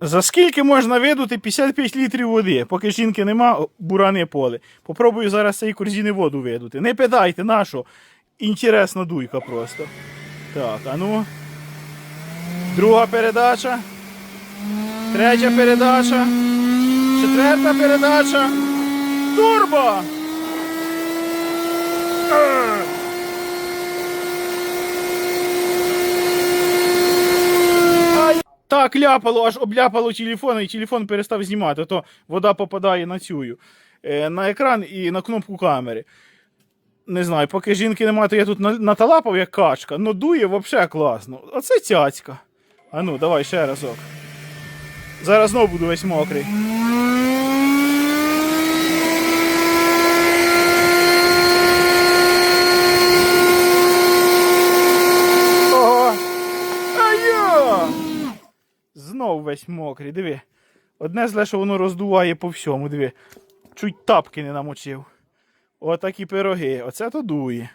За скільки можна видути 55 літрів води, поки жінки нема, буране поле. Попробую зараз цієї корзини воду видути. Не питайте, на? Інтересна дуйка просто. Так, а ну. Друга передача. Третя передача. Четверта передача. Турбо! Так ляпало, аж обляпало телефон, і телефон перестав знімати. То вода попадає на цю, е, на екран і на кнопку камери. Не знаю, поки жінки немає, то я тут наталапав як качка. Ну дує взагалі класно. Оце цяцька. А ну, давай ще разок. Зараз знову буду весь мокрий. Знов весь мокрий, диви. Одне зле, що воно роздуває по всьому, диви. Чуть тапки не намочив. Отакі пироги. Оце то дує.